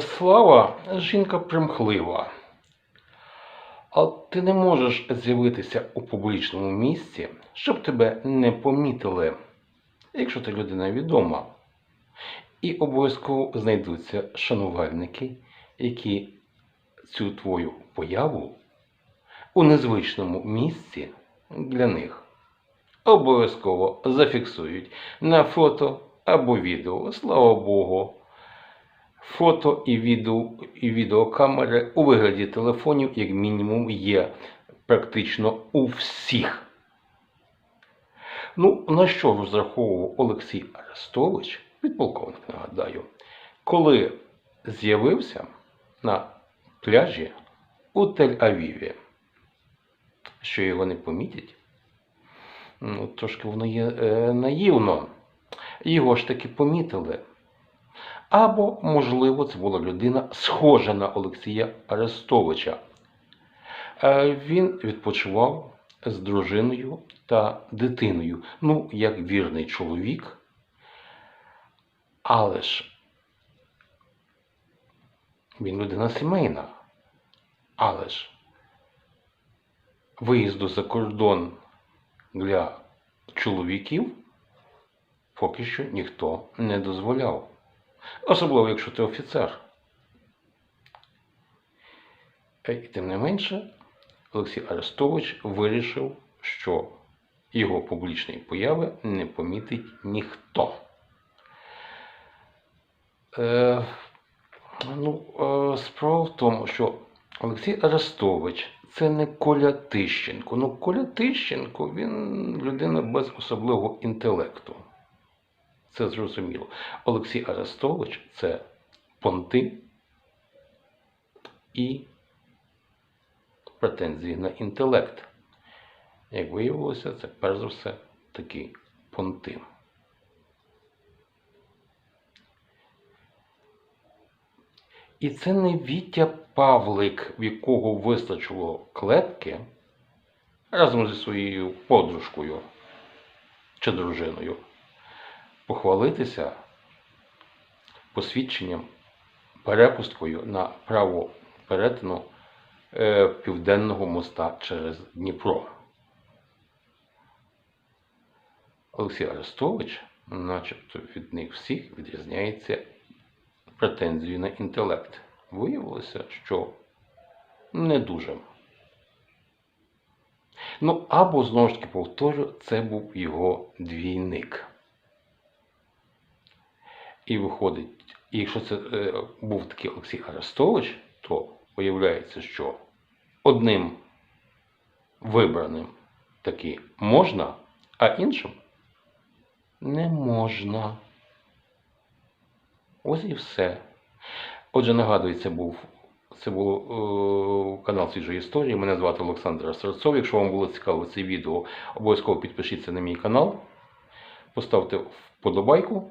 Слава жінка примхлива. А ти не можеш з'явитися у публічному місці, щоб тебе не помітили, якщо ти людина відома. І обов'язково знайдуться шанувальники, які цю твою появу у незвичному місці для них обов'язково зафіксують на фото або відео. Слава Богу. Фото і відео, і відеокамери у вигляді телефонів, як мінімум, є практично у всіх. Ну, на що розраховував Олексій Арестович, підполковник, нагадаю, коли з'явився на пляжі у Тель-Авіві, що його не помітять? Ну, трошки воно є е, наївно. Його ж таки помітили. Або, можливо, це була людина схожа на Олексія Арестовича. Е, Він відпочивав з дружиною та дитиною. Ну, як вірний чоловік. Але ж він людина сімейна. Але ж виїзду за кордон для чоловіків поки що ніхто не дозволяв. Особливо, якщо ти офіцер. Е, І тим не менше, Олексій Арестович вирішив, що його публічної появи не помітить ніхто. Е, ну, е, справа в тому, що Олексій Арестович це не Коля Тищенко. Ну, Коля Тищенко він людина без особливого інтелекту. Це зрозуміло. Олексій Арестович це понти і претензії на інтелект. Як виявилося, це перш за все такі понти. І це не Вітя Павлик, в якого вистачило клепки разом зі своєю подружкою чи дружиною похвалитися посвідченням, перепусткою на право перетину е, Південного моста через Дніпро. Олексій Арестович, начебто від них всіх, відрізняється претензією на інтелект. Виявилося, що не дуже. Ну, або, знову ж таки повторю, це був його двійник. І виходить, і якщо це е, був такий Олексій Арестович, то виявляється, що одним вибраним таки можна, а іншим не можна. Ось і все. Отже, нагадую, це був це було е, канал Свіжої історії. Мене звати Олександр Серцов. Якщо вам було цікаво це відео, обов'язково підпишіться на мій канал, поставте вподобайку